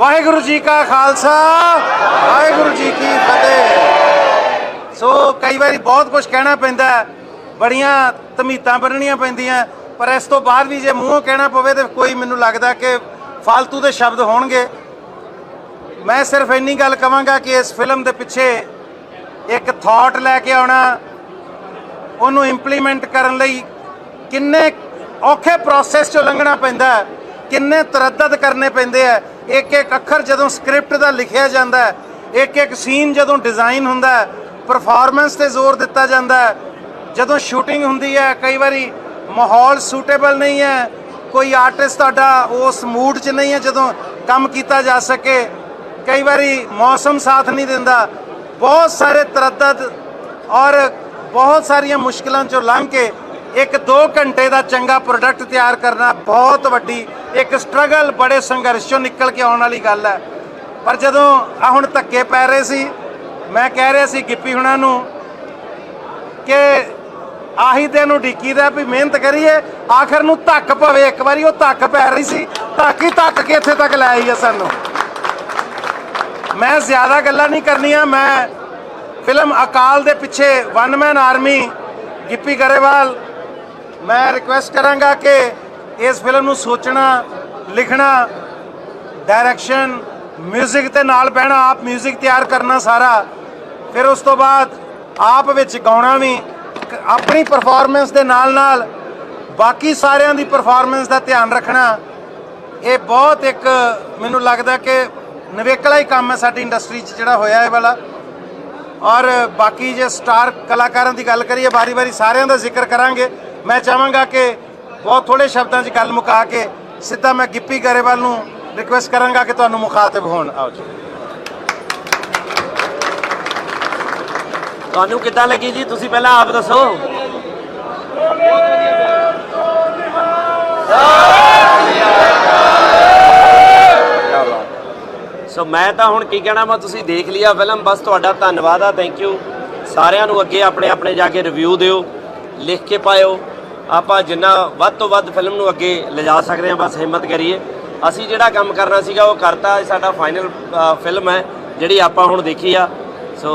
ਵਾਹਿਗੁਰੂ ਜੀ ਕਾ ਖਾਲਸਾ, ਵਾਹਿਗੁਰੂ ਜੀ ਕੀ ਫਤਿਹ। ਸੋ ਕਈ ਵਾਰੀ ਬਹੁਤ ਕੁਝ ਕਹਿਣਾ ਪੈਂਦਾ ਬੜੀਆਂ ਧਮੀਤਾਂ ਬੰਨਣੀਆਂ ਪੈਂਦੀਆਂ ਪਰ ਇਸ ਤੋਂ ਬਾਅਦ ਵੀ ਜੇ ਮੂੰਹੋਂ ਕਹਿਣਾ ਪਵੇ ਤੇ ਕੋਈ ਮੈਨੂੰ ਲੱਗਦਾ ਕਿ ਫालतू ਦੇ ਸ਼ਬਦ ਹੋਣਗੇ। ਮੈਂ ਸਿਰਫ ਇੰਨੀ ਗੱਲ ਕਵਾਂਗਾ ਕਿ ਇਸ ਫਿਲਮ ਦੇ ਪਿੱਛੇ ਇੱਕ ਥਾਟ ਲੈ ਕੇ ਆਉਣਾ, ਉਹਨੂੰ ਇੰਪਲੀਮੈਂਟ ਕਰਨ ਲਈ ਕਿੰਨੇ ਔਖੇ ਪ੍ਰੋਸੈਸ ਚੋਂ ਲੰਘਣਾ ਪੈਂਦਾ ਕਿੰਨੇ ਤਰੱਦਦ ਕਰਨੇ ਪੈਂਦੇ ਆ। ਇੱਕ ਇੱਕ ਅੱਖਰ ਜਦੋਂ ਸਕ੍ਰਿਪਟ ਦਾ ਲਿਖਿਆ ਜਾਂਦਾ ਹੈ, ਇੱਕ ਇੱਕ ਸੀਨ ਜਦੋਂ ਡਿਜ਼ਾਈਨ ਹੁੰਦਾ ਹੈ ਪਰਫਾਰਮੈਂਸ ਤੇ ਜ਼ੋਰ ਦਿੱਤਾ ਜਾਂਦਾ ਹੈ। ਜਦੋਂ ਸ਼ੂਟਿੰਗ ਹੁੰਦੀ ਹੈ, ਕਈ ਵਾਰੀ ਮਾਹੌਲ ਸੂਟੇਬਲ ਨਹੀਂ ਹੈ, ਕੋਈ ਆਰਟਿਸਟ ਤੁਹਾਡਾ ਉਸ ਮੂਡ 'ਚ ਨਹੀਂ ਹੈ ਜਦੋਂ ਕੰਮ ਕੀਤਾ ਜਾ ਸਕੇ, ਕਈ ਵਾਰੀ ਮੌਸਮ ਸਾਥ ਨਹੀਂ ਦਿੰਦਾ। ਬਹੁਤ ਸਾਰੇ ਤਰੱਦਦ ਔਰ ਬਹੁਤ ਸਾਰੀਆਂ ਮੁਸ਼ਕਲਾਂ ਚੋਂ ਲੰਘ ਕੇ ਇੱਕ 2 ਘੰਟੇ ਦਾ ਚੰਗਾ ਪ੍ਰੋਡਕਟ ਤਿਆਰ ਕਰਨਾ ਬਹੁਤ ਵੱਡੀ, ਇੱਕ ਸਟਰਗਲ ਬੜੇ ਸੰਘਰਸ਼ ਚੋਂ ਨਿਕਲ ਕੇ ਆਉਣ ਵਾਲੀ ਗੱਲ ਹੈ। ਪਰ ਜਦੋਂ ਆ ਹੁਣ ਧੱਕੇ ਪੈ ਰਹੇ ਸੀ, ਮੈਂ ਕਹਿ ਰਿਹਾ ਸੀ ਗਿੱਪੀ ਹੁਣਾਂ ਨੂੰ ਕਿ ਆਹੀ ਦਿਨ ਨੂੰ ਦਾ ਵੀ ਮਿਹਨਤ ਕਰੀਏ, ਆਖਰ ਨੂੰ ਧੱਕ ਪਵੇ, ਇੱਕ ਵਾਰੀ ਉਹ ਧੱਕ ਪੈ ਰਹੀ ਸੀ, ਧੱਕ ਹੀ ਧੱਕ ਕੇ ਇੱਥੇ ਤੱਕ ਲੈ ਆਈ ਹੈ ਸਾਨੂੰ। ਮੈਂ ਜ਼ਿਆਦਾ ਗੱਲਾਂ ਨਹੀਂ ਕਰਨੀਆਂ, ਮੈਂ ਫਿਲਮ ਅਕਾਲ ਦੇ ਪਿੱਛੇ one man army Gippy Grewal ਮੈਂ ਰਿਕੁਐਸਟ ਕਰਾਂਗਾ ਕਿ ਇਸ ਫਿਲਮ ਨੂੰ ਸੋਚਣਾ ਲਿਖਣਾ ਡਾਇਰੈਕਸ਼ਨ 뮤직 ਤੇ ਨਾਲ ਬਹਿਣਾ ਆਪ 뮤직 ਤਿਆਰ ਕਰਨਾ ਸਾਰਾ ਫਿਰ ਉਸ ਤੋਂ ਬਾਅਦ ਆਪ ਵਿੱਚ ਗਾਉਣਾ ਵੀ ਕ- ਆਪਣੀ ਪਰਫਾਰਮੈਂਸ ਦੇ ਨਾਲ ਨਾਲ ਬਾਕੀ ਸਾਰਿਆਂ ਦੀ ਪਰਫਾਰਮੈਂਸ ਦਾ ਧਿਆਨ ਰੱਖਣਾ ਇਹ ਬਹੁਤ ਇੱਕ ਮੈਨੂੰ ਲੱਗਦਾ ਕਿ ਨਵੇਕਲਾ ਹੀ ਕੰਮ ਹੈ ਸਾਡੀ ਇੰਡਸਟਰੀ 'ਚ ਜਿਹੜਾ ਹੋਇਆ ਇਹ ਵਾਲਾ ਔਰ ਬਾਕੀ ਜੇ ਸਟਾਰ ਕਲਾਕਾਰਾਂ ਦੀ ਗੱਲ ਕਰੀਏ ਵਾਰੀ-ਵਾਰੀ ਸਾਰਿਆਂ ਦਾ ਜ਼ਿਕਰ ਕਰਾਂਗੇ ਮੈਂ ਚਾਹਾਂਗਾ ਕਿ ਬਹੁਤ ਥੋੜੇ ਸ਼ਬਦਾਂ 'ਚ ਗੱਲ ਮੁਕਾ ਕੇ ਸਿੱਧਾ ਮੈਂ ਗਿੱਪੀ ਗਰੇਵਾਲ ਨੂੰ ਰਿਕੁਐਸਟ ਕਰਾਂਗਾ ਕਿ ਤੁਹਾਨੂੰ ਮੁਖਾਤਬ ਹੋਣ। ਆਓ ਜੀ। ਤੁਹਾਨੂੰ ਕਿੱਦਾਂ ਲੱਗੀ ਜੀ? ਤੁਸੀਂ ਪਹਿਲਾਂ ਆਪ ਦੱਸੋ। ਸੋ ਮੈਂ ਤਾਂ ਹੁਣ ਕੀ ਕਹਿਣਾ ਮੈਂ ਤੁਸੀਂ ਦੇਖ ਲਿਆ ਫਿਲਮ। ਬਸ ਤੁਹਾਡਾ ਧੰਨਵਾਦ ਆ ਥੈਂਕ ਯੂ ਸਾਰਿਆਂ ਨੂੰ ਅੱਗੇ ਆਪਣੇ ਆਪਣੇ ਜਾ ਕੇ ਰਿਵਿਊ ਦਿਓ, ਲਿਖ ਕੇ ਪਾਇਓ। ਆਪਾਂ ਜਿੰਨਾ ਵੱਧ ਤੋਂ ਵੱਧ ਫਿਲਮ ਨੂੰ ਅੱਗੇ ਲਿਜਾ ਸਕਦੇ ਹਾਂ, ਬਸ ਹਿੰਮਤ ਕਰੀਏ। ਅਸੀਂ ਜਿਹੜਾ ਕੰਮ ਕਰਨਾ ਸੀਗਾ, ਉਹ ਕਰਤਾ ਸਾਡਾ ਫਾਈਨਲ ਫਿਲਮ ਹੈ, ਜਿਹੜੀ ਆਪਾਂ ਹੁਣ ਦੇਖੀ ਆ। ਸੋ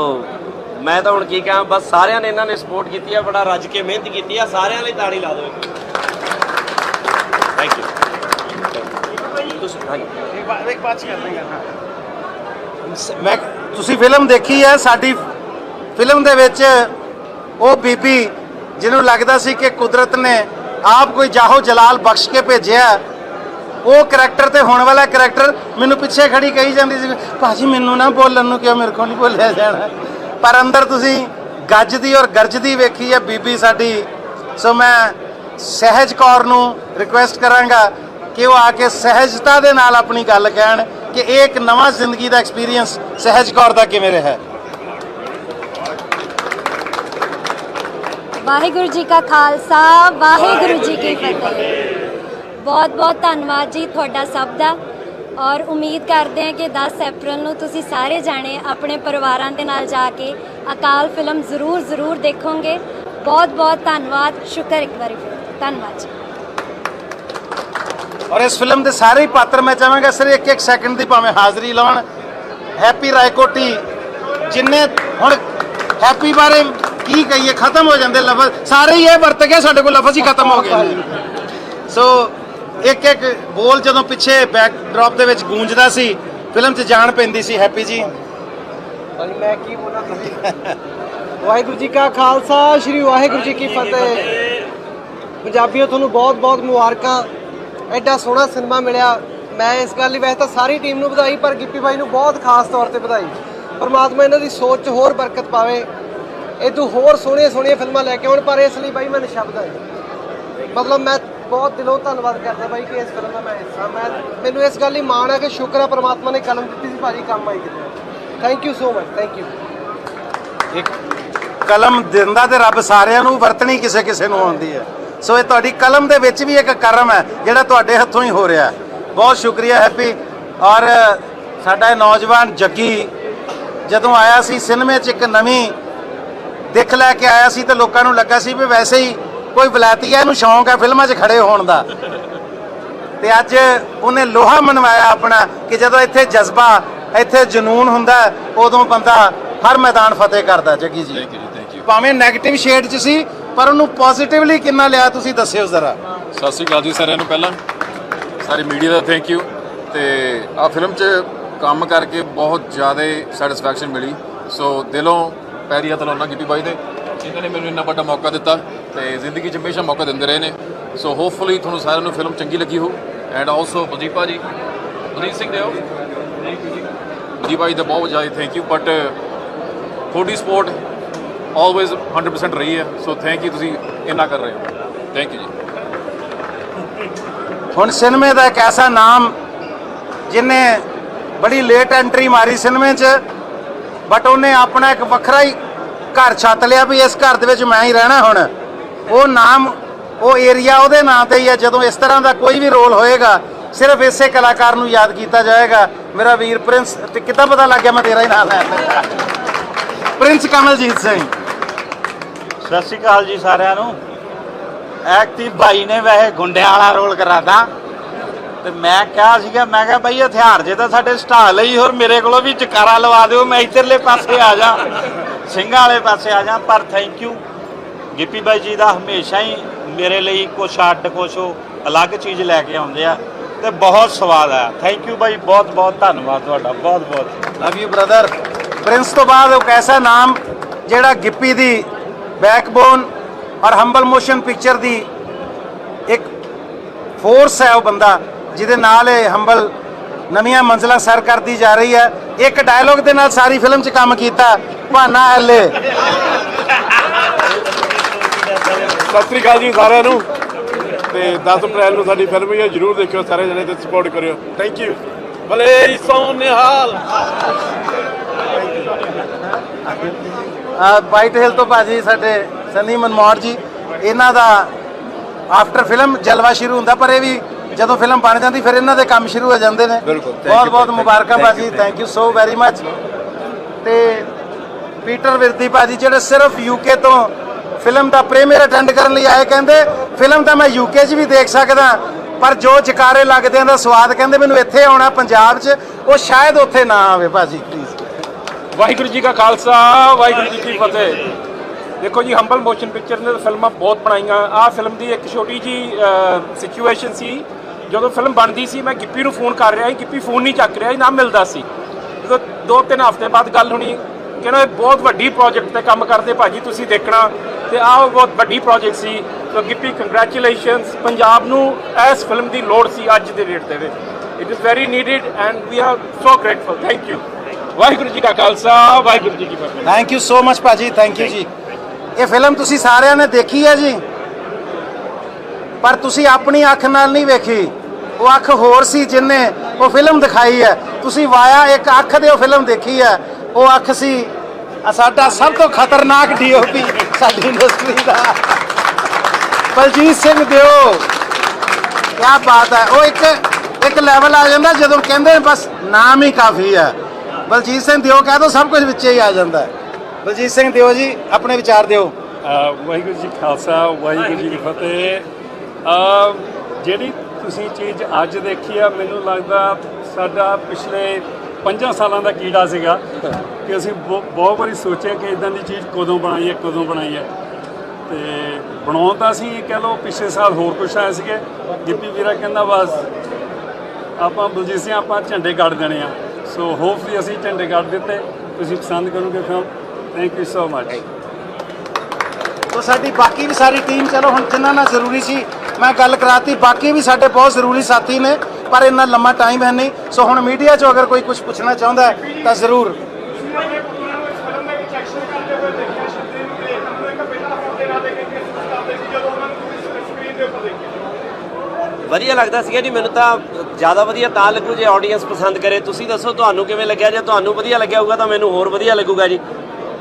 ਮੈਂ ਤਾਂ ਹੁਣ ਕੀ ਕਹਾਂ, ਬਸ ਸਾਰਿਆਂ ਨੇ ਇਹਨਾਂ ਨੇ ਸਪੋਰਟ ਕੀਤੀ ਆ, ਬੜਾ ਰੱਜ ਕੇ ਮਿਹਨਤ ਕੀਤੀ ਆ, ਸਾਰਿਆਂ ਲਈ ਤਾੜੀ ਲਾ ਦਿਓ ਥੈਂਕ ਯੂ ਤੁਸੀਂ ਹਾਂਜੀ। ਇੱਕ ਬਾਤ ਕਰਦੇ ਮੈਂ ਤੁਸੀਂ ਫਿਲਮ ਦੇਖੀ ਹੈ ਸਾਡੀ ਫਿਲਮ ਦੇ ਵਿੱਚ ਉਹ ਬੀਬੀ ਜਿਹਨੂੰ ਲੱਗਦਾ ਸੀ ਕਿ ਕੁਦਰਤ ਨੇ ਆਪ ਕੋਈ ਜਾਹੋ ਜਲਾਲ ਬਖਸ਼ ਕੇ ਭੇਜਿਆ ਉਹ ਕਰੈਕਟਰ ਤੇ ਹੋਣ ਵਾਲਾ ਕਰੈਕਟਰ ਮੈਨੂੰ ਪਿੱਛੇ ਖੜੀ ਕਹੀ ਜਾਂਦੀ ਸੀ ਭਾਜੀ ਮੈਨੂੰ ਨਾ ਬੋਲਣ ਨੂੰ ਕਿਉਂ ਮੇਰੇ ਕੋਲ ਨਹੀਂ ਬੋਲਿਆ ਜਾਣਾ ਪਰ ਅੰਦਰ ਤੁਸੀਂ ਗੱਜਦੀ ਔਰ ਗਰਜਦੀ ਵੇਖੀ ਹੈ ਬੀਬੀ ਸਾਡੀ ਸੋ ਮੈਂ ਸਹਿਜ ਕੌਰ ਨੂੰ ਰਿਕੁਐਸਟ ਕਰਾਂਗਾ ਕਿ ਉਹ ਆ ਕੇ ਸਹਿਜਤਾ ਦੇ ਨਾਲ ਆਪਣੀ ਗੱਲ ਕਹਿਣ ਕਿ ਇਹ ਇੱਕ ਨਵਾਂ ਜ਼ਿੰਦਗੀ ਦਾ ਐਕਸਪੀਰੀਅੰਸ ਸਹਿਜ ਕੌਰ ਦਾ ਕਿਵੇਂ ਰਿਹਾ ਵਾਹਿਗੁਰੂ ਜੀ ਕਾ ਖਾਲਸਾ, ਵਾਹਿਗੁਰੂ ਜੀ ਕੀ ਫਤਿਹ। ਬਹੁਤ ਬਹੁਤ ਧੰਨਵਾਦ ਜੀ ਤੁਹਾਡਾ ਸਭ ਦਾ। ਔਰ ਉਮੀਦ ਕਰਦੇ ਹਾਂ ਕਿ 10 ਅਪ੍ਰੈਲ ਨੂੰ ਤੁਸੀਂ ਸਾਰੇ ਜਾਣੇ ਆਪਣੇ ਪਰਿਵਾਰਾਂ ਦੇ ਨਾਲ ਜਾ ਕੇ ਅਕਾਲ ਫਿਲਮ ਜ਼ਰੂਰ ਜ਼ਰੂਰ ਦੇਖੋਗੇ। ਬਹੁਤ ਬਹੁਤ ਧੰਨਵਾਦ, ਸ਼ੁਕਰ ਇੱਕ ਵਾਰੀ ਫਿਰ। ਧੰਨਵਾਦ ਜੀ। ਔਰ ਇਸ ਫਿਲਮ ਦੇ ਸਾਰੇ ਹੀ ਪਾਤਰ ਮੈਂ ਚਾਹਾਂਗਾ ਸਰ ਇੱਕ ਇੱਕ ਸੈਕਿੰਡ ਦੀ ਭਾਵੇਂ ਹਾਜ਼ਰੀ ਲਾਉਣ। ਹੈਪੀ ਰਾਏਕੋਟੀ ਜਿੰਨੇ ਹੁਣ ਹੈਪੀ ਬਾਰੇ ਕੀ ਕਹੀਏ, ਖਤਮ ਹੋ ਜਾਂਦੇ ਲਫ਼ਜ਼। ਸਾਰੇ ਹੀ ਇਹ ਵਰਤ ਗਏ ਸਾਡੇ ਕੋਲ ਲਫ਼ਜ਼ ਹੀ ਖਤਮ ਹੋ ਗਏ ਸੋ ਇੱਕ ਇੱਕ ਬੋਲ ਜਦੋਂ ਪਿੱਛੇ ਬੈਕ ਦੇ ਵਿੱਚ ਗੂੰਜਦਾ ਸੀ ਫਿਲਮ 'ਚ ਜਾਣ ਪੈਂਦੀ ਸੀ, ਹੈਪੀ ਜੀ। ਭਾਜੀ ਮੈਂ ਕੀ ਬੋਲਾਂ ਤੁਸੀਂ? ਵਾਹਿਗੁਰੂ ਜੀ ਕਾ ਖਾਲਸਾ, ਸ੍ਰੀ ਵਾਹਿਗੁਰੂ ਜੀ ਕੀ ਫਤਿਹ। ਪੰਜਾਬੀਓ, ਤੁਹਾਨੂੰ ਬਹੁਤ ਬਹੁਤ ਮੁਬਾਰਕਾਂ। ਐਡਾ ਸੋਹਣਾ ਸਿਨੇਮਾ ਮਿਲਿਆ। ਮੈਂ ਇਸ ਗੱਲ ਲਈ ਵੈਸੇ ਤਾਂ ਸਾਰੀ ਟੀਮ ਨੂੰ ਵਧਾਈ, ਪਰ ਗਿੱਪੀ ਬਾਈ ਨੂੰ ਬਹੁਤ ਖਾਸ ਤੌਰ ਤੇ ਵਧਾਈ। ਪਰਮਾਤਮਾ ਇਹਨਾਂ ਦੀ ਸੋਚ 'ਚ ਹੋਰ ਬਰਕਤ ਪਾਵੇ। ਇਹ ਤੋਂ ਹੋਰ ਸੋਹਣੀਆਂ ਸੋਹਣੀਆਂ ਫਿਲਮਾਂ ਲੈ ਕੇ ਆਉਣ, ਪਰ ਇਸ ਲਈ ਬਾਈ ਮੈਂ ਨਿਸ਼ਬਦ ਹਾਂ ਮਤਲਬ ਮੈਂ ਬਹੁਤ ਦਿਲੋਂ ਧੰਨਵਾਦ ਕਰਦਾ ਬਾਈ ਕਿ ਇਸ ਫਿਲਮ ਦਾ ਮੈਂ ਹਿੱਸਾ, ਮੈਂ ਮੈਨੂੰ ਇਸ ਗੱਲ ਲਈ ਮਾਣ ਹੈ ਕਿ ਸ਼ੁਕਰ ਹੈ ਪਰਮਾਤਮਾ ਨੇ ਕਲਮ ਦਿੱਤੀ ਸੀ, ਭਾਜੀ ਕੰਮ ਆਈ ਕਿਤੇ। Thank you so much thank you ਇੱਕ ਕਲਮ ਦਿੰਦਾ ਤੇ ਰੱਬ ਸਾਰਿਆਂ ਨੂੰ, ਵਰਤਣੀ ਕਿਸੇ ਕਿਸੇ ਨੂੰ ਆਉਂਦੀ ਹੈ। ਸੋ ਇਹ ਤੁਹਾਡੀ ਕਲਮ ਦੇ ਵਿੱਚ ਵੀ ਇੱਕ ਕਰਮ ਹੈ, ਜਿਹੜਾ ਤੁਹਾਡੇ ਹੱਥੋਂ ਹੀ ਹੋ ਰਿਹਾ ਬਹੁਤ ਸ਼ੁਕਰੀਆ, ਹੈਪੀ। ਔਰ ਸਾਡਾ ਇਹ ਨੌਜਵਾਨ ਜੱਗੀ, ਜਦੋਂ ਆਇਆ ਸੀ ਸਿਨੇਮੇ 'ਚ ਇੱਕ ਨਵੀਂ ਦਿੱਖ ਲੈ ਕੇ ਆਇਆ ਸੀ ਤੇ ਲੋਕਾਂ ਨੂੰ ਲੱਗਾ ਸੀ ਵੀ ਵੈਸੇ ਹੀ ਕੋਈ ਵਲੈਤੀਆ ਨੂੰ ਸ਼ੌਂਕ ਹੈ ਫਿਲਮਾਂ 'ਚ ਖੜੇ ਹੋਣ ਦਾ। ਤੇ ਅੱਜ ਉਹਨੇ ਲੋਹਾ ਮਨਵਾਇਆ ਆਪਣਾ ਕਿ ਜਦੋਂ ਇੱਥੇ ਜਜ਼ਬਾ ਇੱਥੇ ਜਨੂਨ ਹੁੰਦਾ ਉਦੋਂ ਬੰਦਾ ਹਰ ਮੈਦਾਨ ਫਤਿਹ ਕਰਦਾ ਜੱਗੀ ਜੀ। ਭਾਵੇਂ 네ਗੇਟਿਵ ਸ਼ੇਡ 'ਚ ਸੀ ਪਰ ਉਹਨੂੰ ਪੋਜ਼ਿਟਿਵਲੀ ਕਿੰਨਾ ਲਿਆ ਤੁਸੀਂ ਦੱਸਿਓ ਜ਼ਰਾ। ਸਤਿ ਸ਼੍ਰੀ ਅਕਾਲ ਜੀ ਸਾਰਿਆਂ ਨੂੰ ਪਹਿਲਾਂ। ਸਾਰੀ ਮੀਡੀਆ ਦਾ ਥੈਂਕ ਯੂ ਤੇ ਆ ਫਿਲਮ 'ਚ ਕੰਮ ਕਰਕੇ ਬਹੁਤ ਜ਼ਿਆਦਾ ਸੈਟੀਸਫੈਕਸ਼ਨ ਮਿਲੀ। ਸੋ ਦਿਲੋਂ ਪੈਰੀ ਹੱਥ ਲਾਉਣਾ ਗਿੱਪੀ ਬਾਈ ਦੇ ਜਿਨ੍ਹਾਂ ਨੇ ਮੈਨੂੰ ਇੰਨਾ ਵੱਡਾ ਮੌਕਾ ਦਿੱਤਾ ਤੇ ਜ਼ਿੰਦਗੀ 'ਚ ਹਮੇਸ਼ਾ ਮੌਕਾ ਦਿੰਦੇ ਰਹੇ ਨੇ। ਸੋ ਹੋਪਫੁਲੀ ਤੁਹਾਨੂੰ ਸਾਰਿਆਂ ਨੂੰ ਫਿਲਮ ਚੰਗੀ ਲੱਗੀ ਹੋ ਐਂਡ ਆਲਸੋ ਬਲਜੀਤ ਭਾਜੀ ਬਲਜੀਤ ਸਿੰਘ ਦਿਓ ਥੈਂਕ ਯੂ ਜੀ। ਭਾਈ ਦਾ ਬਹੁਤ ਜ਼ਿਆਦਾ ਥੈਂਕ ਯੂ ਬਟ ਤੁਹਾਡੀ ਸਪੋਰਟ ਆਲਵੇਜ਼ 100% ਰਹੀ ਹੈ। ਸੋ ਥੈਂਕ ਯੂ ਤੁਸੀਂ ਇੰਨਾ ਕਰ ਰਹੇ ਹੋ। ਥੈਂਕ ਯੂ ਜੀ। ਹੁਣ ਸਿਨੇਮੇ ਦਾ ਇੱਕ ਐਸਾ ਨਾਮ ਜਿਨੇ ਬੜੀ ਲੇਟ ਐਂਟਰੀ ਮਾਰੀ ਸਿਨੇਮੇ 'ਚ ਬਟ ਉਹਨੇ ਆਪਣਾ ਇੱਕ ਵੱਖਰਾ ਹੀ ਘਰ ਛੱਤ ਲਿਆ ਵੀ ਇਸ ਘਰ ਦੇ ਵਿੱਚ ਮੈਂ ਹੀ ਰਹਿਣਾ ਹੁਣ। ਉਹ ਨਾਮ, ਉਹ ਏਰੀਆ ਉਹਦੇ ਨਾਂ ਤੇ ਹੀ ਹੈ। ਜਦੋਂ ਇਸ ਤਰ੍ਹਾਂ ਦਾ ਕੋਈ ਵੀ ਰੋਲ ਹੋਏਗਾ, ਸਿਰਫ ਇਸੇ ਕਲਾਕਾਰ ਨੂੰ ਯਾਦ ਕੀਤਾ ਜਾਏਗਾ। ਮੇਰਾ ਵੀਰ ਪ੍ਰਿੰਸ, ਤੇ ਕਿੱਦਾਂ ਪਤਾ ਲੱਗ ਗਿਆ ਮੈਂ ਤੇਰਾ ਹੀ ਨਾਮ ਲੈ ਪ੍ਰਿੰਸ ਕਮਲਜੀਤ ਸਿੰਘ। ਸਤਿ ਸ਼੍ਰੀ ਅਕਾਲ ਜੀ ਸਾਰਿਆਂ ਨੂੰ। ਐਕਟਿਵ ਭਾਈ ਨੇ ਵੈਸੇ ਗੁੰਡਿਆਂ ਵਾਲਾ ਰੋਲ ਕਰਾਤਾ। ਤੇ ਮੈਂ ਕਿਹਾ ਸੀਗਾ, ਮੈਂ ਕਿਹਾ ਬਾਈ ਹਥਿਆਰ ਜੇ ਤਾਂ ਸਾਡੇ ਸਟਾਲ ਲਈ ਹੋਰ ਮੇਰੇ ਕੋਲੋਂ ਵੀ ਚਕਾਰਾ ਲਵਾ ਦਿਓ, ਮੈਂ ਇੱਧਰਲੇ ਪਾਸੇ ਆ ਜਾ। ਸਿੰਘਾਂ ਵਾਲੇ ਪਾਸੇ ਆ ਜਾ, ਪਰ ਥੈਂਕ ਯੂ ਗਿੱਪੀ ਬਾਈ ਜੀ ਦਾ ਹਮੇਸ਼ਾ ਹੀ ਮੇਰੇ ਲਈ ਕੁਛ ਅੱਡ, ਕੁਛ ਉਹ ਅਲੱਗ ਚੀਜ਼ ਲੈ ਕੇ ਆਉਂਦੇ ਆ ਤੇ ਬਹੁਤ ਸਵਾਦ ਆਇਆ ਥੈਂਕ ਯੂ ਬਾਈ, ਬਹੁਤ ਬਹੁਤ ਧੰਨਵਾਦ ਤੁਹਾਡਾ, ਬਹੁਤ ਬਹੁਤ। ਲਵ ਯੂ ਬ੍ਰਦਰ ਪ੍ਰਿੰਸ ਤੋਂ ਬਾਅਦ ਉਹ ਐਸਾ ਨਾਮ, ਜਿਹੜਾ ਗਿੱਪੀ ਦੀ ਬੈਕਬੋਨ ਔਰ ਹੰਬਲ ਮੋਸ਼ਨ ਪਿਕਚਰ ਦੀ ਇੱਕ ਫੋਰਸ ਹੈ ਉਹ ਬੰਦਾ। ਜਿਹਦੇ ਨਾਲ ਇਹ ਹੰਬਲ ਨਵੀਆਂ ਮੰਜ਼ਲਾਂ ਸਰ ਕਰਦੀ ਜਾ ਰਹੀ ਹੈ। ਇੱਕ ਡਾਇਲੋਗ ਦੇ ਨਾਲ ਸਾਰੀ ਫਿਲਮ 'ਚ ਕੰਮ ਕੀਤਾ। ਭਾਨਾ ਐਲੇ ਸਤਿ ਸ੍ਰੀ ਅਕਾਲ ਜੀ ਸਾਰਿਆਂ ਨੂੰ। ਤੇ 10 ਅਪ੍ਰੈਲ ਨੂੰ ਸਾਡੀ ਫਿਲਮ ਹੈ ਜਰੂਰ ਦੇਖਿਓ ਸਾਰੇ ਜਣੇ ਤੇ ਸਪੋਰਟ ਕਰਿਓ। ਥੈਂਕ ਯੂ ਭਲੇ ਸੋ ਨਿਹਾਲ। ਵਾਈਟ ਹਿੱਲ ਤੋਂ ਭਾਜੀ ਸਾਡੇ ਸੰਨੀ ਮਨਮੋਹਰ ਜੀ ਇਹਨਾਂ ਦਾ ਆਫਟਰ ਫਿਲਮ ਜਲਵਾ ਸ਼ੁਰੂ ਹੁੰਦਾ ਪਰ ਇਹ ਵੀ ਜਦੋਂ ਫਿਲਮ ਬਣ ਜਾਂਦੀ ਫਿਰ ਇਹਨਾਂ ਦੇ ਕੰਮ ਸ਼ੁਰੂ ਹੋ ਜਾਂਦੇ ਨੇ। ਬਹੁਤ ਬਹੁਤ ਮੁਬਾਰਕਾਂ ਭਾਜੀ thank you so very much ਤੇ ਪੀਟਰ ਵਿਰਦੀ ਭਾਜੀ ਜਿਹੜੇ ਸਿਰਫ ਯੂਕੇ ਤੋਂ ਫਿਲਮ ਦਾ ਪ੍ਰੀਮੀਅਰ ਅਟੈਂਡ ਕਰਨ ਲਈ ਆਏ ਕਹਿੰਦੇ ਫਿਲਮ ਤਾਂ ਮੈਂ ਯੂਕੇ 'ਚ ਵੀ ਦੇਖ ਸਕਦਾ ਪਰ ਜੋ ਜਕਾਰੇ ਲੱਗਦੇ ਦਾ ਸਵਾਦ ਕਹਿੰਦੇ ਮੈਨੂੰ ਇੱਥੇ ਆਉਣਾ ਪੰਜਾਬ 'ਚ ਉਹ ਸ਼ਾਇਦ ਉੱਥੇ ਨਾ ਆਵੇ ਭਾਜੀ ਪਲੀਜ਼ ਵਾਹਿਗੁਰੂ ਜੀ ਕਾ ਖਾਲਸਾ ਵਾਹਿਗੁਰੂ ਜੀ ਕੀ ਫਤਿਹ। ਦੇਖੋ ਜੀ ਹੰਬਲ ਮੋਸ਼ਨ ਪਿਕਚਰ ਨੇ ਤਾਂ ਫਿਲਮਾਂ ਬਹੁਤ ਬਣਾਈਆਂ। ਆਹ ਫਿਲਮ ਦੀ ਇੱਕ ਛੋਟੀ ਜੀ ਸਿਚੁਏਸ਼ਨ ਸੀ। ਜਦੋਂ ਫਿਲਮ ਬਣਦੀ ਸੀ, ਮੈਂ ਗਿੱਪੀ ਨੂੰ ਫੋਨ ਕਰ ਰਿਹਾ ਸੀ, ਗਿੱਪੀ ਫੋਨ ਨਹੀਂ ਚੱਕ ਰਿਹਾ ਸੀ, ਨਾ ਮਿਲਦਾ ਸੀ। ਜਦੋਂ ਦੋ ਤਿੰਨ ਹਫ਼ਤੇ ਬਾਅਦ ਗੱਲ ਹੋਣੀ, ਕਹਿੰਦਾ ਇਹ ਬਹੁਤ ਵੱਡੀ ਪ੍ਰੋਜੈਕਟ ਤੇ ਕੰਮ ਕਰਦੇ, ਭਾਜੀ ਤੁਸੀਂ ਦੇਖਣਾ। ਤੇ ਆਹ ਬਹੁਤ ਵੱਡੀ ਪ੍ਰੋਜੈਕਟ ਸੀ। ਸੋ ਗਿੱਪੀ ਕੰਗ੍ਰੈਚੁਲੇਸ਼ਨਸ ਪੰਜਾਬ ਨੂੰ ਇਸ ਫਿਲਮ ਦੀ ਲੋੜ ਸੀ ਅੱਜ ਦੇ ਡੇਟ ਦੇ ਵਿੱਚ it is very needed and we are so grateful thank you Waheguru ji ਕਾ ਖਾਲਸਾ, ਵਾਹਿਗੁਰੂ ਜੀ ਕੀ ਫਤਿਹ। ਥੈਂਕ ਯੂ ਸੋ ਮਚ ਭਾਜੀ। ਥੈਂਕ ਯੂ ਜੀ। ਇਹ ਫਿਲਮ ਤੁਸੀਂ ਸਾਰਿਆਂ ਨੇ ਦੇਖੀ ਹੈ ਜੀ? ਪਰ ਤੁਸੀਂ ਆਪਣੀ ਅੱਖ ਨਾਲ ਨਹੀਂ ਵੇਖੀ। ਉਹ ਅੱਖ ਹੋਰ ਸੀ ਜਿੰਨੇ ਉਹ ਫਿਲਮ ਦਿਖਾਈ ਹੈ। ਤੁਸੀਂ ਵਾਇਆ, ਇੱਕ ਅੱਖ ਦੇ ਉਹ ਫਿਲਮ ਦੇਖੀ ਹੈ। ਉਹ ਅੱਖ ਸੀ ਸਾਡਾ ਸਭ ਤੋਂ ਖਤਰਨਾਕ ਡੀਓਪੀ ਸਾਡੀ ਇੰਡਸਟਰੀ ਦਾ। ਬਲਜੀਤ ਸਿੰਘ ਦਿਓ ਕੀ ਬਾਤ ਹੈ। ਉਹ ਇੱਕ ਇੱਕ ਲੈਵਲ ਆ ਜਾਂਦਾ ਜਦੋਂ ਕਹਿੰਦੇ ਬਸ ਨਾਮ ਹੀ ਕਾਫੀ ਹੈ। ਬਲਜੀਤ ਸਿੰਘ ਦਿਓ ਕਹਿ ਦੋ ਸਭ ਕੁਝ ਵਿੱਚੇ ਹੀ ਆ ਜਾਂਦਾ ਹੈ। ਬਲਜੀਤ ਸਿੰਘ ਦਿਓ ਜੀ, ਆਪਣੇ ਵਿਚਾਰ ਦਿਓ। ਵਾਹਿਗੁਰੂ ਜੀ ਖਾਲਸਾ, ਵਾਹਿਗੁਰੂ ਜੀ ਕੀ ਫਤਿਹ। ਜਿਹੜੀ ਤੁਸੀਂ ਚੀਜ਼ ਅੱਜ ਦੇਖੀ ਆ, ਮੈਨੂੰ ਲੱਗਦਾ ਸਾਡਾ ਪਿਛਲੇ 5 ਸਾਲਾਂ ਦਾ ਕੀੜਾ ਸੀਗਾ ਕਿ ਅਸੀਂ ਬਹੁ- ਬਹੁਤ ਵਾਰੀ ਸੋਚਿਆ ਕਿ ਇਦਾਂ ਦੀ ਚੀਜ਼ ਕਦੋਂ ਬਣਾਈ ਹੈ, ਕਦੋਂ ਬਣਾਈ ਹੈ। ਤੇ ਬਣਾਉਣ ਤਾਂ ਅਸੀਂ ਕਹਿ ਲਓ ਪਿਛਲੇ ਸਾਲ ਹੋਰ ਕੁਛ ਆਏ ਸੀਗੇ। ਗਿੱਪੀ ਵੀਰਾ ਕਹਿੰਦਾ, ਬਸ ਆਪਾਂ ਬਲਜੀਤ ਸਿੰਘ, ਆਪਾਂ ਝੰਡੇ ਗੱਡ ਦੇਣੇ ਆ। ਸੋ ਹੋਪਫੁਲੀ ਅਸੀਂ ਝੰਡੇ ਗੱਡ ਦਿੱਤੇ। ਤੁਸੀਂ ਪਸੰਦ ਕਰੋਗੇ film thank you so much ਤੋ ਸਾਡੀ ਬਾਕੀ ਵੀ ਸਾਰੀ ਟੀਮ ਚਲੋ ਹੁਣ ਜਿੰਨਾ ਨਾਲ ਜ਼ਰੂਰੀ ਸੀ, ਮੈਂ ਗੱਲ ਕਰਾਤੀ, ਬਾਕੀ ਵੀ ਸਾਡੇ ਬਹੁਤ ਜ਼ਰੂਰੀ ਸਾਥੀ ਨੇ, ਪਰ ਇੰਨਾ ਲੰਮਾ ਟਾਈਮ ਹੈ ਨਹੀਂ। ਸੋ ਹੁਣ ਮੀਡੀਆ 'ਚੋਂ ਅਗਰ ਕੋਈ ਕੁਝ ਪੁੱਛਣਾ ਚਾਹੁੰਦਾ ਹੈ, ਤਾਂ ਜ਼ਰੂਰ। ਵਧੀਆ ਲੱਗਦਾ ਸੀਗਾ ਜੀ, ਮੈਨੂੰ ਤਾਂ ਜ਼ਿਆਦਾ ਵਧੀਆ ਤਾਂ ਲੱਗੂ ਜੇ ਆਡੀਅנס ਪਸੰਦ ਕਰੇ। ਤੁਸੀਂ ਦੱਸੋ, ਤੁਹਾਨੂੰ ਕਿਵੇਂ ਲੱਗਿਆ? ਜੇ ਤੁਹਾਨੂੰ ਵਧੀਆ ਲੱਗਿਆ ਹੋਊਗਾ ਤਾਂ ਮੈਨੂੰ ਹੋਰ ਵਧੀਆ ਲੱਗੂਗਾ ਜੀ।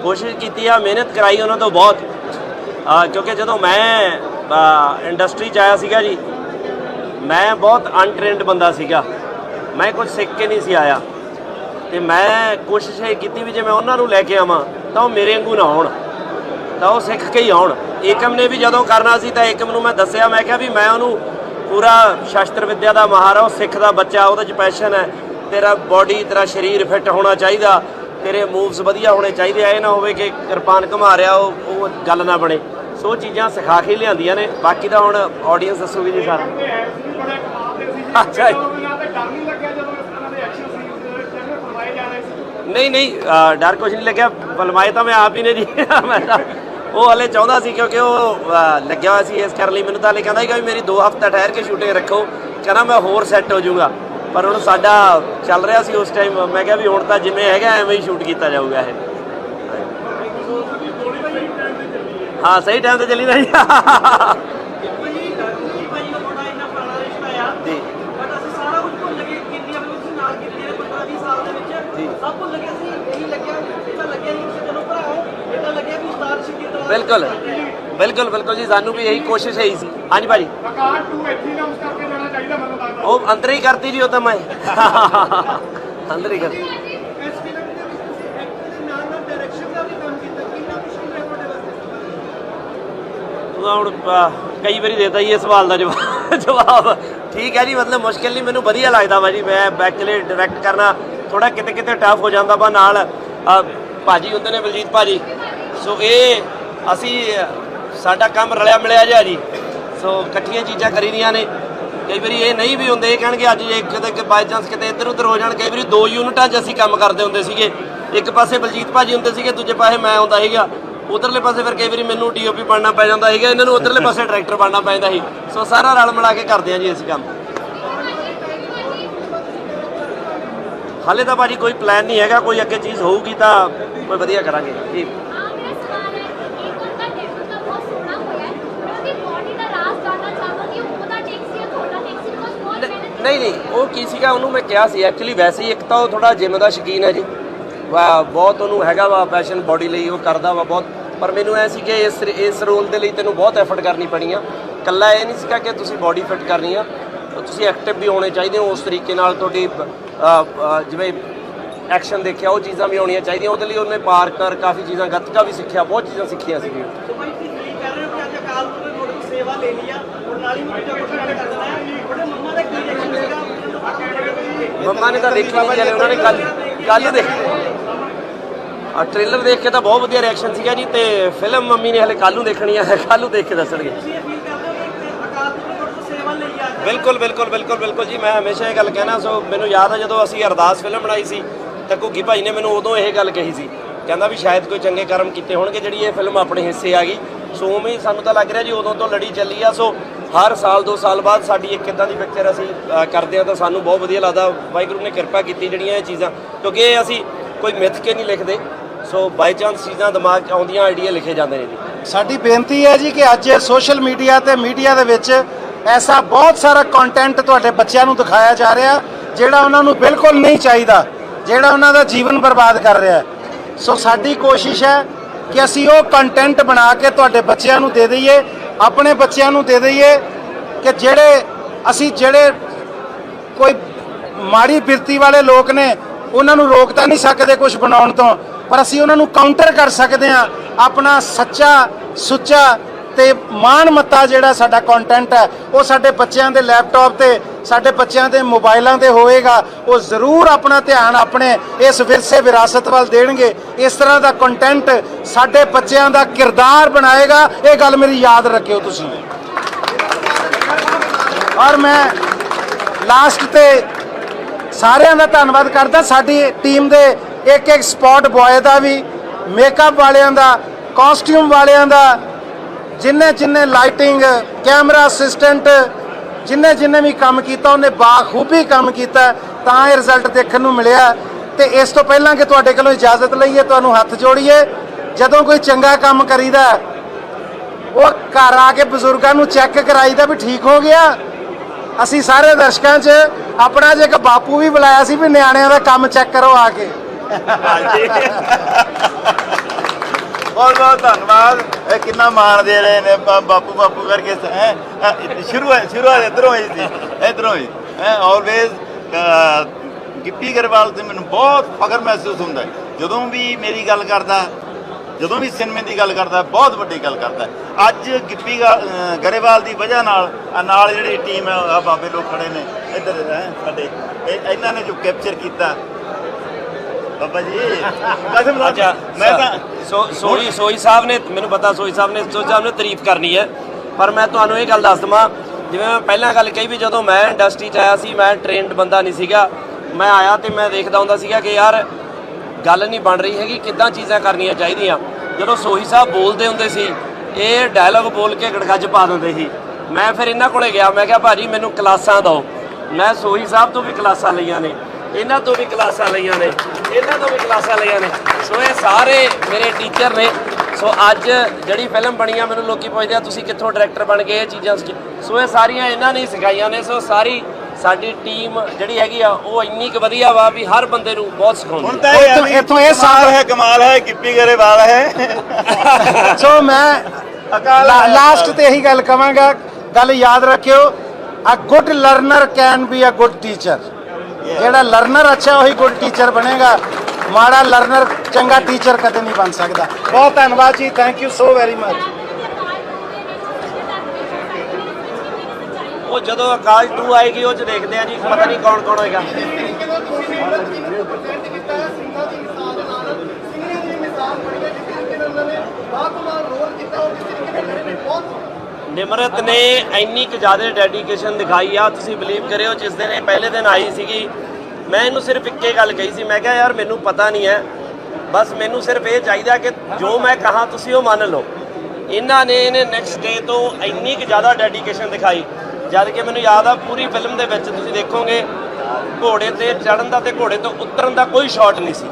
ਕੋਸ਼ਿਸ਼ ਕੀਤੀ ਆ, ਮਿਹਨਤ ਕਰਾਈ ਉਹਨਾਂ ਤੋਂ ਬਹੁਤ। ਕਿਉਂਕਿ ਜਦੋਂ ਮੈਂ ਇੰਡਸਟਰੀ 'ਚ ਆਇਆ ਸੀਗਾ ਜੀ, ਮੈਂ ਬਹੁਤ ਅਨਟ੍ਰੇਨਡ ਬੰਦਾ ਸੀਗਾ। ਮੈਂ ਕੁਝ ਸਿੱਖ ਕੇ ਨਹੀਂ ਸੀ ਆਇਆ। ਤੇ ਮੈਂ ਕੋਸ਼ਿਸ਼ ਇਹ ਕੀਤੀ ਵੀ ਜੇ ਮੈਂ ਉਹਨਾਂ ਨੂੰ ਲੈ ਕੇ ਆਵਾਂ, ਤਾਂ ਉਹ ਮੇਰੇ ਵਾਂਗੂ ਨਾ ਹੋਣ। ਤਾਂ ਉਹ ਸਿੱਖ ਕੇ ਹੀ ਆਉਣ। ਏਕਮ ਨੇ ਵੀ ਜਦੋਂ ਕਰਨਾ ਸੀ ਤਾਂ ਏਕਮ ਨੂੰ ਮੈਂ ਦੱਸਿਆ, ਮੈਂ ਕਿਹਾ ਵੀ ਮੈਂ ਉਹਨੂੰ ਪੂਰਾ ਸ਼ਾਸਤਰ ਵਿੱਦਿਆ ਦਾ ਮਾਹਰ ਆ, ਉਹ ਸਿੱਖ ਦਾ ਬੱਚਾ, ਉਹਦੇ 'ਚ ਪੈਸ਼ਨ ਹੈ। ਤੇਰਾ ਬਾਡੀ ਤੇਰਾ ਸਰੀਰ ਫਿੱਟ ਹੋਣਾ ਚਾਹੀਦਾ। ਤੇਰੇ ਮੂਵਸ ਵਧੀਆ ਹੋਣੇ ਚਾਹੀਦੇ ਆ। ਇਹ ਨਾ ਹੋਵੇ ਕਿ ਕਿਰਪਾਨ ਘੁਮਾ ਰਿਹਾ, ਉਹ ਉਹ ਗੱਲ ਨਾ ਬਣੇ। ਸੋ ਚੀਜ਼ਾਂ ਸਿਖਾ ਕੇ ਲਿਆਂਦੀਆਂ ਨੇ। ਬਾਕੀ ਤਾਂ ਹੁਣ ਆਡੀਅנס ਦੱਸੂਗੀ ਜੀ ਅੱਛਾ ਜੀ। ਨਹੀਂ ਨਹੀਂ ਡਰ ਕੁਝ ਨਹੀਂ ਲੱਗਿਆ। ਬਲਮਾਏ ਤਾਂ ਮੈਂ ਆਪ ਹੀ ਨੇ ਜੀ। ਮੈਂ ਤਾਂ ਉਹ ਹਲੇ ਚਾਹੁੰਦਾ ਸੀ ਕਿਉਂਕਿ ਉਹ ਲੱਗਿਆ ਹੋਇਆ ਸੀ ਇਸ ਕਰਨ ਲਈ। ਮੈਨੂੰ ਤਾਂ ਹਲੇ ਕਹਿੰਦਾ ਸੀਗਾ ਵੀ ਮੇਰੀ 2 ਹਫ਼ਤਾ ਠਹਿਰ ਕੇ ਸ਼ੂਟਿੰਗ ਰੱਖੋ। ਕਹਿੰਦਾ ਮੈਂ ਹੋਰ ਸੈੱਟ ਹੋ ਜਾਊਂਗਾ। ਪਰ ਹੁਣ ਸਾਡਾ ਚੱਲ ਰਿਹਾ ਸੀ ਉਸ ਟਾਈਮ ਮੈਂ ਕਿਹਾ ਵੀ ਹੁਣ ਤਾਂ ਜਿਵੇਂ ਹੈਗਾ ਐਵੇਂ ਹੀ ਸ਼ੂਟ ਕੀਤਾ ਜਾਊਗਾ ਇਹ। ਹਾਂ ਸਹੀ ਟਾਈਮ ਤੇ ਚੱਲੀ ਨਾ ਜੀ। ਜੀ। ਬਿਲਕੁਲ। ਬਿਲਕੁਲ ਬਿਲਕੁਲ ਜੀ ਸਾਨੂੰ ਵੀ ਇਹੀ ਕੋਸ਼ਿਸ਼ ਹੈ ਸੀ ਹਾਂਜੀ ਭਾਜੀ। ਉਹ ਅੰਦਰ ਹੀ ਕਰਤੀ ਜੀ ਉਹ ਤਾਂ ਮੈਂ। ਅੰਦਰ ਹੀ ਕਰਤੀ ਉਹਦਾ ਹੁਣ ਕਈ ਵਾਰੀ ਦੇਤਾ ਜੀ ਇਹ ਸਵਾਲ ਦਾ ਜਵਾਬ ਜਵਾਬ। ਠੀਕ ਹੈ ਜੀ ਮਤਲਬ ਮੁਸ਼ਕਿਲ ਨਹੀਂ ਮੈਨੂੰ ਵਧੀਆ ਲੱਗਦਾ ਵਾ ਜੀ ਮੈਂ ਬੈਕਲੇ ਡਾਇਰੈਕਟ ਕਰਨਾ ਥੋੜਾ ਕਿਤੇ ਕਿਤੇ ਟਫ ਹੋ ਜਾਂਦਾ ਵਾ ਨਾਲ। ਅਹ, ਭਾਜੀ ਹੁੰਦੇ ਨੇ ਬਲਜੀਤ ਭਾਜੀ। ਸੋ ਇਹ ਅਸੀਂ ਸਾਡਾ ਕੰਮ ਰਲਿਆ ਮਿਲਿਆ ਜਿਹਾ ਜੀ। ਸੋ ਇਕੱਠੀਆਂ ਚੀਜ਼ਾਂ ਕਰੀਦੀਆਂ ਨੇ। ਕਈ ਵਾਰੀ ਇਹ ਨਹੀਂ ਵੀ ਹੁੰਦੇ ਇਹ ਕਹਿਣਗੇ ਅੱਜ ਜੇ ਕਿਤੇ ਬਾਈ ਚਾਂਸ ਕਿਤੇ ਇੱਧਰ ਉੱਧਰ ਹੋ ਜਾਣ ਕਈ ਵਾਰੀ ਦੋ ਯੂਨਿਟਾਂ 'ਚ ਅਸੀਂ ਕੰਮ ਕਰਦੇ ਹੁੰਦੇ ਸੀਗੇ। ਇੱਕ ਪਾਸੇ ਬਲਜੀਤ ਭਾਜੀ ਹੁੰਦੇ ਸੀਗੇ ਦੂਜੇ ਪਾਸੇ ਮੈਂ ਹੁੰਦਾ ਸੀਗਾ। ਉਧਰਲੇ ਪਾਸੇ ਫਿਰ ਕਈ ਵਾਰੀ ਮੈਨੂੰ ਡੀਓਪੀ ਬਣਨਾ ਪੈ ਜਾਂਦਾ ਸੀਗਾ ਇਹਨਾਂ ਨੂੰ ਉਧਰਲੇ ਪਾਸੇ ਡਾਇਰੈਕਟਰ ਬਣਨਾ ਪੈਂਦਾ ਸੀ। ਸੋ ਸਾਰਾ ਰਲ ਮਿਲਾ ਕੇ ਕਰਦੇ ਹਾਂ ਜੀ ਅਸੀਂ ਕੰਮ। ਹਾਲੇ ਤਾਂ ਭਾਜੀ ਕੋਈ ਪਲਾਨ ਨਹੀਂ ਹੈਗਾ ਕੋਈ ਅੱਗੇ ਚੀਜ਼ ਹੋਊਗੀ ਤਾਂ ਕੋਈ ਵਧੀਆ ਕਰਾਂਗੇ। ਜੀ। ਨਹੀਂ ਨਹੀਂ ਉਹ ਕੀ ਸੀਗਾ ਉਹਨੂੰ ਮੈਂ ਕਿਹਾ ਸੀ ਐਕਚੁਅਲੀ ਵੈਸੇ ਹੀ ਇੱਕ ਤਾਂ ਉਹ ਥੋੜਾ ਜਿਮ ਦਾ ਸ਼ੌਕੀਨ ਹੈ ਜੀ। ਬਹੁਤ ਉਹਨੂੰ ਹੈਗਾ ਵਾ ਪੈਸ਼ਨ ਬੋਡੀ ਲਈ ਉਹ ਕਰਦਾ ਵਾ ਬਹੁਤ। ਪਰ ਮੈਨੂੰ ਐ ਸੀ ਕਿ ਇਸ ਇਸ ਰੋਲ ਦੇ ਲਈ ਤੈਨੂੰ ਬਹੁਤ ਐਫਰਟ ਕਰਨੀ ਪੈਣੀ ਆ। ਕੱਲਾ ਇਹ ਨਹੀਂ ਸੀਗਾ ਕਿ ਤੁਸੀਂ ਬੋਡੀ ਫਿਟ ਕਰਨੀ ਆ। ਤੁਸੀਂ ਐਕਟਿਵ ਵੀ ਹੋਣੇ ਚਾਹੀਦੇ ਹੋ ਉਸ ਤਰੀਕੇ ਨਾਲ ਤੁਹਾਡੀ ਜਿਵੇਂ ਐਕਸ਼ਨ ਦੇਖਿਆ ਉਹ ਚੀਜ਼ਾਂ ਵੀ ਆਉਣੀਆਂ ਚਾਹੀਦੀਆਂ। ਉਹਦੇ ਲਈ ਉਹਨੇ ਪਾਰਕਰ ਕਾਫੀ ਚੀਜ਼ਾਂ ਗੱਤਕਾ ਵੀ ਸਿੱਖਿਆ ਬਹੁਤ ਚੀਜ਼ਾਂ ਸਿੱਖੀਆਂ ਸੀਗੀਆਂ। ਮੰਮਾ ਨੇ ਤਾਂ ਦੇਖੀ ਨਹੀਂ ਜਲੇ ਉਹਨਾਂ ਨੇ ਕੱਲ ਕੱਲ ਦੇਖ। ਆ ਟ੍ਰੇਲਰ ਦੇਖ ਕੇ ਤਾਂ ਬਹੁਤ ਵਧੀਆ ਰਿਐਕਸ਼ਨ ਸੀਗਾ ਜੀ ਤੇ ਫਿਲਮ ਮੰਮੀ ਨੇ ਹਲੇ ਕੱਲ ਨੂੰ ਦੇਖਣੀ ਆ ਕੱਲ ਨੂੰ ਦੇਖ ਕੇ ਦੱਸਣਗੇ। ਬਿਲਕੁਲ ਬਿਲਕੁਲ ਬਿਲਕੁਲ ਬਿਲਕੁਲ ਜੀ ਮੈਂ ਹਮੇਸ਼ਾ ਇਹ ਗੱਲ ਕਹਿਣਾ ਸੋ ਮੈਨੂੰ ਯਾਦ ਆ ਜਦੋਂ ਅਸੀਂ ਅਰਦਾਸ ਫਿਲਮ ਬਣਾਈ ਸੀ ਤਾਂ ਘੁੱਗੀ ਭਾਈ ਨੇ ਮੈਨੂੰ ਉਦੋਂ ਇਹ ਗੱਲ ਕਹੀ ਸੀ। ਕਹਿੰਦਾ ਵੀ ਸ਼ਾਇਦ ਕੋਈ ਚੰਗੇ ਕਰਮ ਕੀਤੇ ਹੋਣਗੇ ਜਿਹੜੀ ਇਹ ਫਿਲਮ ਆਪਣੇ ਹਿੱਸੇ ਆ ਗਈ। ਸੋ ਉਵੇਂ ਹੀ ਸਾਨੂੰ ਤਾਂ ਲੱਗ ਰਿਹਾ ਜੀ ਉਦੋਂ ਤੋਂ ਲੜੀ ਚੱਲੀ ਆ ਸੋ ਹਰ ਸਾਲ ਦੋ ਸਾਲ ਬਾਅਦ ਸਾਡੀ ਇੱਕ ਇਦਾਂ ਦੀ ਪਿਕਚਰ ਅਸੀਂ ਕਰਦੇ ਆ ਤਾਂ ਸਾਨੂੰ ਬਹੁਤ ਵਧੀਆ ਲੱਗਦਾ। ਵਾਹਿਗੁਰੂ ਨੇ ਕਿਰਪਾ ਕੀਤੀ ਜਿਹੜੀਆਂ ਇਹ ਚੀਜ਼ਾਂ ਕਿਉਂਕਿ ਇਹ ਅਸੀਂ ਕੋਈ ਮਿੱਥ ਕੇ ਨਹੀਂ ਲਿਖਦੇ। ਸੋ ਬਾਈ ਚਾਂਸ ਚੀਜ਼ਾਂ ਦਿਮਾਗ 'ਚ ਆਉਂਦੀਆਂ ਆਈਡੀਆ ਲਿਖੇ ਜਾਂਦੇ ਨੇ ਜੀ। ਸਾਡੀ ਬੇਨਤੀ ਹੈ ਜੀ ਕਿ ਅੱਜ ਸੋਸ਼ਲ ਮੀਡੀਆ ਤੇ ਮੀਡੀਆ ਦੇ ਵਿੱਚ ਐਸਾ ਬਹੁਤ ਸਾਰਾ ਕੰਟੈਂਟ ਤੁਹਾਡੇ ਬੱਚਿਆਂ ਨੂੰ ਦਿਖਾਇਆ ਜਾ ਰਿਹਾ, ਜਿਹੜਾ ਉਹਨਾਂ ਨੂੰ ਬਿਲਕੁਲ ਨਹੀਂ ਚਾਹੀਦਾ, ਜਿਹੜਾ ਉਹਨਾਂ ਦਾ ਜੀਵਨ ਬਰਬਾਦ ਕਰ ਰਿਹਾ ਸੋ ਸਾਡੀ ਕੋਸ਼ਿਸ਼ ਹੈ ਕਿ ਅਸੀਂ ਉਹ ਕੰਟੈਂਟ ਬਣਾ ਕੇ ਤੁਹਾਡੇ ਬੱਚਿਆਂ ਨੂੰ ਦੇ ਦਈਏ, ਆਪਣੇ ਬੱਚਿਆਂ ਨੂੰ ਦੇ ਦਈਏ, ਕਿ ਜਿਹੜੇ ਅਸੀਂ ਜਿਹੜੇ ਕੋਈ ਮਾੜੀ ਬਿਰਤੀ ਵਾਲੇ ਲੋਕ ਨੇ, ਉਹਨਾਂ ਨੂੰ ਰੋਕ ਤਾਂ ਨਹੀਂ ਸਕਦੇ ਕੁਝ ਬਣਾਉਣ ਤੋਂ। ਪਰ ਅਸੀਂ ਉਹਨਾਂ ਨੂੰ ਕਾਊਂਟਰ ਕਰ ਸਕਦੇ ਹਾਂ। ਆਪਣਾ ਸੱਚਾ, ਸੁੱਚਾ ਤੇ ਮਾਣ ਮੱਤਾ ਜਿਹੜਾ ਸਾਡਾ ਕੰਟੈਂਟ ਹੈ, ਉਹ ਸਾਡੇ ਬੱਚਿਆਂ ਦੇ ਲੈਪਟਾਪ ਤੇ, ਸਾਡੇ ਬੱਚਿਆਂ ਦੇ ਮੋਬਾਈਲਾਂ ਤੇ ਹੋਏਗਾ ਉਹ ਜ਼ਰੂਰ ਆਪਣਾ ਧਿਆਨ ਆਪਣੇ ਇਸ ਵਿਰਸੇ ਵਿਰਾਸਤ ਵੱਲ ਦੇਣਗੇ। ਇਸ ਤਰ੍ਹਾਂ ਦਾ ਕੰਟੈਂਟ ਸਾਡੇ ਬੱਚਿਆਂ ਦਾ ਕਿਰਦਾਰ ਬਣਾਏਗਾ। ਇਹ ਗੱਲ ਮੇਰੀ ਯਾਦ ਰੱਖਿਓ ਤੁਸੀਂ। ਔਰ ਮੈਂ ਲਾਸਟ ਤੇ ਸਾਰਿਆਂ ਦਾ ਧੰਨਵਾਦ ਕਰਦਾ। ਸਾਡੀ ਟੀਮ ਦੇ ਇੱਕ ਇੱਕ ਸਪੌਟ ਬॉय ਦਾ ਵੀ ਮੇਕਅਪ ਵਾਲਿਆਂ ਦਾ ਕਾਸਟਿਊਮ ਵਾਲਿਆਂ ਦਾ, ਜਿੰਨੇ ਜਿੰਨੇ ਲਾਈਟਿੰਗ ਕੈਮਰਾ ਅਸਿਸਟੈਂਟ ਜਿੰਨੇ ਜਿੰਨੇ ਵੀ ਕੰਮ ਕੀਤਾ, ਉਹਨੇ ਬਾਖੂਬੀ ਕੰਮ ਕੀਤਾ, ਤਾਂ ਇਹ ਰਿਜ਼ਲਟ ਦੇਖਣ ਨੂੰ ਮਿਲਿਆ। ਤੇ ਇਸ ਤੋਂ ਪਹਿਲਾਂ ਕਿ ਤੁਹਾਡੇ ਕੋਲੋਂ ਇਜਾਜ਼ਤ ਲਈਏ, ਤੁਹਾਨੂੰ ਹੱਥ ਜੋੜੀਏ, ਜਦੋਂ ਕੋਈ ਚੰਗਾ ਕੰਮ ਕਰੀਦਾ, ਉਹ ਘਰ ਆ ਕੇ ਬਜ਼ੁਰਗਾਂ ਨੂੰ ਚੈੱਕ ਕਰਾਈਦਾ ਵੀ ਠੀਕ ਹੋ ਗਿਆ। ਅਸੀਂ ਸਾਰੇ ਦਰਸ਼ਕਾਂ 'ਚ ਆਪਣਾ ਜੇ ਇੱਕ ਬਾਪੂ ਵੀ ਬੁਲਾਇਆ ਸੀ ਵੀ ਨਿਆਣਿਆਂ ਦਾ ਕੰਮ ਚੈੱਕ ਕਰੋ ਆ ਕੇ। ਬਹੁਤ ਬਹੁਤ ਧੰਨਵਾਦ। ਇਹ ਕਿੰਨਾ ਮਾਣ ਦੇ ਰਹੇ ਨੇ ਬਾ- ਬਾਪੂ ਬਾਪੂ ਕਰਕੇ ਹੈ? ਸ਼ੁਰੂ ਸ਼ੁਰੂਆਤ ਇਧਰੋਂ ਹੋਈ ਸੀ। ਇਧਰੋਂ ਹੋਈ ਹੈ ਆਲਵੇਜ਼ ਗਿੱਪੀ ਗਰੇਵਾਲ ਤੇ ਮੈਨੂੰ ਬਹੁਤ ਫਖਰ ਮਹਿਸੂਸ ਹੁੰਦਾ ਹੈ। ਜਦੋਂ ਵੀ ਮੇਰੀ ਗੱਲ ਕਰਦਾ, ਜਦੋਂ ਵੀ ਸਿਨੇਮੇ ਦੀ ਗੱਲ ਕਰਦਾ, ਬਹੁਤ ਵੱਡੀ ਗੱਲ ਕਰਦਾ ਅੱਜ ਗਿੱਪੀ ਗਾ- ਅਹ ਗਰੇਵਾਲ ਦੀ ਵਜ੍ਹਾ ਨਾਲ ਆਹ ਨਾਲ ਜਿਹੜੀ ਟੀਮ ਹੈ ਆ ਬਾਬੇ ਲੋਕ ਖੜੇ ਨੇ, ਇੱਧਰ, ਹੈ, ਸਾਡੇ। ਇਹ ਇਹਨਾਂ ਨੇ ਜੋ ਕੈਪਚਰ ਕੀਤਾ ਬਾਬਾ ਜੀ ਕਸਮ ਅੱਛਾ ਮੈਂ ਤਾਂ ਸੋਈ ਸੋਈ ਸਾਹਿਬ ਨੇ ਮੈਨੂੰ ਪਤਾ ਸੋਈ ਸਾਹਿਬ ਨੇ ਸੋਈ ਸਾਹਿਬ ਨੇ ਤਾਰੀਫ ਕਰਨੀ ਹੈ। ਪਰ ਮੈਂ ਤੁਹਾਨੂੰ ਇਹ ਗੱਲ ਦੱਸ ਦਵਾਂ ਜਿਵੇਂ ਮੈਂ ਪਹਿਲਾਂ ਗੱਲ ਕਹੀ ਵੀ ਜਦੋਂ ਮੈਂ ਇੰਡਸਟਰੀ 'ਚ ਆਇਆ ਸੀ ਮੈਂ ਟ੍ਰੇਨਡ ਬੰਦਾ ਨਹੀਂ ਸੀਗਾ। ਮੈਂ ਆਇਆ ਤੇ ਮੈਂ ਦੇਖਦਾ ਹੁੰਦਾ ਸੀਗਾ ਕਿ ਯਾਰ ਗੱਲ ਨਹੀਂ ਬਣ ਰਹੀ ਹੈਗੀ ਕਿੱਦਾਂ ਚੀਜ਼ਾਂ ਕਰਨੀਆਂ ਚਾਹੀਦੀਆਂ। ਜਦੋਂ ਸੋਹੀ ਸਾਹਿਬ ਬੋਲਦੇ ਹੁੰਦੇ ਸੀ ਇਹ ਡਾਇਲੌਗ ਬੋਲ ਕੇ ਗੜਗੱਜ ਪਾ ਦਿੰਦੇ ਸੀ। ਮੈਂ ਫਿਰ ਇਹਨਾਂ ਕੋਲੇ ਗਿਆ ਮੈਂ ਕਿਹਾ ਭਾਜੀ ਮੈਨੂੰ ਕਲਾਸਾਂ ਦਿਓ। ਮੈਂ ਸੋਹੀ ਸਾਹਿਬ ਤੋਂ ਵੀ ਕਲਾਸਾਂ ਲਈਆਂ ਨੇ ਇਹਨਾਂ ਤੋਂ ਵੀ ਕਲਾਸਾਂ ਲਈਆਂ ਨੇ। ਇਹਨਾਂ ਤੋਂ ਵੀ ਕਲਾਸਾਂ ਲਈਆਂ ਨੇ। ਸੋ ਇਹ ਸਾਰੇ ਮੇਰੇ ਟੀਚਰ ਨੇ। ਸੋ ਅੱਜ ਜਿਹੜੀ ਫਿਲਮ ਬਣੀ ਆ ਮੈਨੂੰ ਲੋਕੀ ਪੁੱਛਦੇ ਆ ਤੁਸੀਂ ਕਿੱਥੋਂ ਡਾਇਰੈਕਟਰ ਬਣ ਗਏ ਇਹ ਚੀਜ਼ਾਂ ਸੋ ਇਹ ਸਾਰੀਆਂ ਇਹਨਾਂ ਨੇ ਸਿਖਾਈਆਂ ਨੇ। ਸੋ ਸਾਰੀ ਸਾਡੀ ਟੀਮ ਜਿਹੜੀ ਹੈਗੀ ਆ ਉਹ ਇੰਨੀ ਕੁ ਵਧੀਆ ਵਾ ਵੀ ਹਰ ਬੰਦੇ ਨੂੰ ਬਹੁਤ ਸਿਖਾਉਂਦੀ ਹੈ ਇੱਥੋਂ ਇਹ ਕਮਾਲ ਸਾਬ- ਹੈ ਕਮਾਲ ਹੈ ਗਿੱਪੀ ਗਰੇਵਾਲ ਹੈ। ਸੋ ਮੈਂ ਲਾਸਟ। ਤੇ ਇਹੀ ਗੱਲ ਕਵਾਂਗਾ ਗੱਲ ਯਾਦ ਰੱਖਿਓ a good learner can be a good teacher ਜਿਹੜਾ ਲਰਨਰ ਅੱਛਾ ਉਹੀ ਗੁੱਡ ਟੀਚਰ ਬਣੇਗਾ। ਮਾੜਾ ਲਰਨਰ ਚੰਗਾ ਟੀਚਰ ਕਦੇ ਨਹੀਂ ਬਣ ਸਕਦਾ। ਬਹੁਤ ਧੰਨਵਾਦ ਜੀ thank you so very much ਉਹ ਜਦੋਂ ਆਕਾਸ਼ 2 ਆਏਗੀ ਉਹ ਚ ਦੇਖਦੇ ਆ ਜੀ ਪਤਾ ਨਹੀਂ ਕੌਣ ਕੌਣ ਹੋਏਗਾ। ਨਿਮਰਤ ਨੇ ਇੰਨੀ ਕੁ ਜ਼ਿਆਦਾ ਡੈਡੀਕੇਸ਼ਨ ਦਿਖਾਈ ਆ, ਤੁਸੀਂ ਬਲੀਵ ਕਰਿਓ, ਜਿਸ ਦਿਨ ਇਹ ਪਹਿਲੇ ਦਿਨ ਆਈ ਸੀਗੀ, ਮੈਂ ਇਹਨੂੰ ਸਿਰਫ ਇੱਕੇ ਗੱਲ ਕਹੀ ਸੀ, ਮੈਂ ਕਿਹਾ, ਯਾਰ, ਮੈਨੂੰ ਪਤਾ ਨਹੀਂ ਹੈ, ਬਸ ਮੈਨੂੰ ਸਿਰਫ ਇਹ ਚਾਹੀਦਾ ਕਿ ਜੋ ਮੈਂ ਕਹਾ ਤੁਸੀਂ ਉਹ ਮੰਨ ਲਓ। ਇਹਨਾਂ ਨੇ ਇਹਨੇ ਨੈਕਸਟ ਡੇ ਤੋਂ ਇੰਨੀ ਕੁ ਜ਼ਿਆਦਾ ਡੈਡੀਕੇਸ਼ਨ ਦਿਖਾਈ, ਜਦ ਕਿ ਮੈਨੂੰ ਯਾਦ ਆ, ਪੂਰੀ ਫਿਲਮ ਦੇ ਵਿੱਚ ਤੁਸੀਂ ਦੇਖੋਗੇ, ਘੋੜੇ ਤੇ ਚੜਨ ਦਾ ਤੇ ਘੋੜੇ ਤੋਂ ਉਤਰਨ ਦਾ ਕੋਈ ਸ਼ਾਟ ਨਹੀਂ ਸੀ।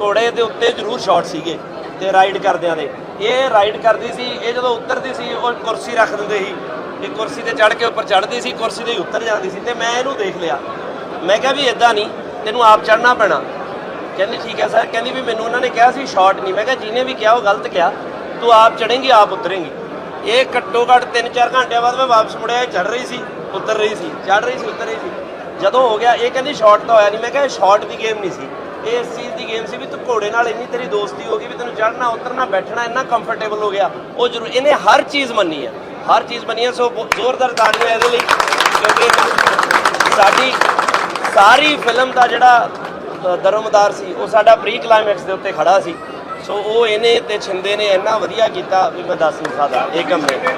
ਘੋੜੇ ਦੇ ਉੱਤੇ ਜ਼ਰੂਰ ਸ਼ਾਟ ਸੀਗੇ, ਤੇ ਰਾਈਡ ਕਰਦਿਆਂ ਦੇ। ਇਹ ਰਾਈਡ ਕਰਦੀ ਸੀ, ਇਹ ਜਦੋਂ ਉਤਰਦੀ ਸੀ, ਉਹ ਕੁਰਸੀ ਰੱਖ ਦਿੰਦੇ ਸੀ। ਇਹ ਕੁਰਸੀ ਤੇ ਚੜ ਕੇ ਉੱਪਰ ਚੜਦੀ ਸੀ, ਕੁਰਸੀ ਤੇ ਹੀ ਉਤਰ ਜਾਂਦੀ ਸੀ ਤੇ ਮੈਂ ਇਹਨੂੰ ਦੇਖ ਲਿਆ। ਮੈਂ ਕਿਹਾ ਵੀ ਇਦਾਂ ਨਹੀਂ, ਤੈਨੂੰ ਆਪ ਚੜਨਾ ਪੈਣਾ। ਕਹਿੰਦੀ, ਠੀਕ ਹੈ ਸਰ ਕਹਿੰਦੀ ਵੀ ਮੈਨੂੰ ਉਹਨਾਂ ਨੇ ਕਿਹਾ ਸੀ ਸ਼ਾਟ ਨਹੀਂ। ਮੈਂ ਕਿਹਾ, ਜਿਹਨੇ ਵੀ ਕਿਹਾ, ਉਹ ਗਲਤ ਕਿਹਾ। ਤੂੰ ਆਪ ਚੜੇਂਗੀ ਆਪ ਉਤਰੇਂਗੀ। ਇਹ ਘੱਟੋ ਘੱਟ 3-4 ਘੰਟਿਆਂ ਬਾਅਦ ਮੈਂ ਵਾਪਸ ਮੁੜਿਆ, ਇਹ ਚੜ ਰਹੀ ਸੀ, ਉਤਰ ਰਹੀ ਸੀ ਚੜ ਰਹੀ ਸੀ, ਉਤਰ ਰਹੀ ਸੀ। ਜਦੋਂ ਹੋ ਗਿਆ, ਇਹ ਕਹਿੰਦੀ ਸ਼ਾਟ ਤਾਂ ਹੋਇਆ ਨਹੀਂ। ਮੈਂ ਕਿਹਾ ਸ਼ਾਟ ਦੀ ਗੇਮ ਨਹੀਂ ਸੀ। ਇਹ ਇਸ ਚੀਜ਼ ਦੀ ਗੇਮ ਸੀ ਵੀ ਤੂੰ ਘੋੜੇ ਨਾਲ ਇੰਨੀ ਤੇਰੀ ਦੋਸਤੀ ਹੋ ਗਈ ਵੀ ਤੈਨੂੰ ਚੜਨਾ ਉਤਰਨਾ, ਬੈਠਣਾ ਇੰਨਾ ਕੰਫਰਟੇਬਲ ਹੋ ਗਿਆ। ਉਹ ਜ਼ਰੂਰ, ਇਹਨੇ ਹਰ ਚੀਜ਼ ਮੰਨੀ ਹੈ ਹਰ ਚੀਜ਼ ਮੰਨੀ ਹੈ ਸੋ ਜ਼ੋਰਦਾਰ ਤਾੜੀਆਂ ਇਹਦੇ ਲਈ, ਕਿਉਂਕਿ ਸਾਡੀ ਸਾਰੀ ਫਿਲਮ ਦਾ ਜਿਹੜਾ ਦਰਮਦਾਰ ਸੀ, ਉਹ ਸਾਡਾ ਪ੍ਰੀ ਕਲਾਈਮੈਕਸ ਦੇ ਉੱਤੇ ਖੜਾ ਸੀ। ਸੋ ਉਹ ਇਹਨੇ ਤੇ ਛਿੰਦੇ ਨੇ ਇੰਨਾ ਵਧੀਆ ਕੀਤਾ ਵੀ ਮੈਂ ਦੱਸ ਨਹੀਂ ਸਕਦਾ, ਇਹ ਕੰਮ ਨੇ